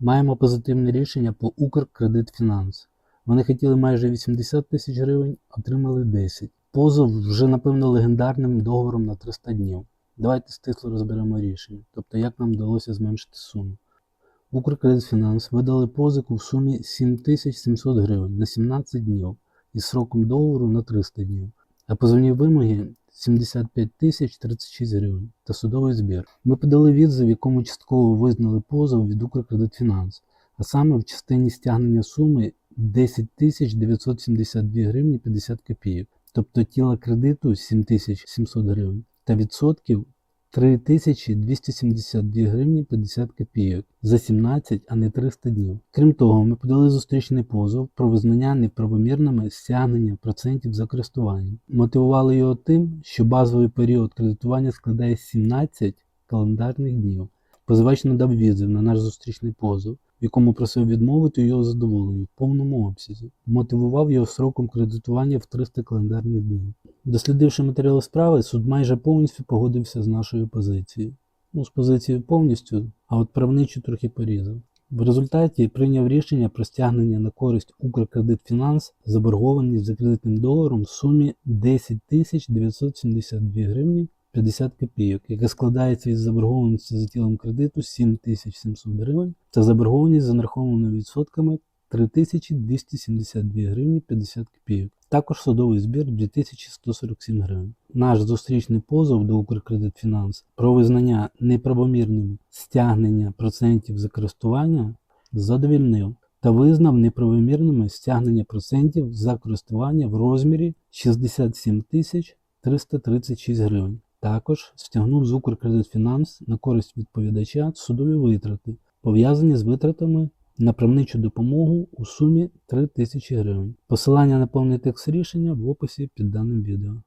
Маємо позитивне рішення по Укркредитфінанс. Вони хотіли майже 80 тисяч гривень, отримали 10. Позов вже, напевно, легендарним договором на 300 днів. Давайте стисло розберемо рішення, тобто як нам вдалося зменшити суму. Укркредитфінанс видали позику в сумі 7700 гривень на 17 днів із сроком договору на 300 днів, а позовні вимоги 75 тисяч 36 гривень та судовий збір. Ми подали відзив, якому частково визнали позов від Укркредитфінанс, а саме в частині стягнення суми 10 тисяч 972 гривні 50 копійок, тобто тіла кредиту 7700 гривень та відсотків 3272 гривні 50 копійок за 17, а не 300 днів. Крім того, ми подали зустрічний позов про визнання неправомірними стягнення процентів за користування. Мотивували його тим, що базовий період кредитування складає 17 календарних днів. Позивач надав відзив на наш зустрічний позов, в якому просив відмовити його задоволенню в повному обсязі, мотивував його сроком кредитування в 300 календарних днів. Дослідивши матеріали справи, суд майже повністю погодився з нашою позицією. Ну, з позицією повністю, а от правничу трохи порізав. В результаті прийняв рішення про стягнення на користь Укркредитфінанс заборгованість за кредитним договором в сумі 10 972 гривні 50 копійок, яка складається із заборгованості за тілом кредиту 7700 гривень та заборгованість за нарахованими відсотками 3272 гривні 50 копійок. Також судовий збір 2147 гривень. Наш зустрічний позов до Укркредитфінанс про визнання неправомірним стягнення процентів за користування задовільнив та визнав неправомірними стягнення процентів за користування в розмірі 67 тисяч 336 гривень. Також стягнув з Укркредитфінанс на користь відповідача судові витрати, пов'язані з витратами на правничу допомогу у сумі 3 тисячі гривень. Посилання на повний текст рішення в описі під даним відео.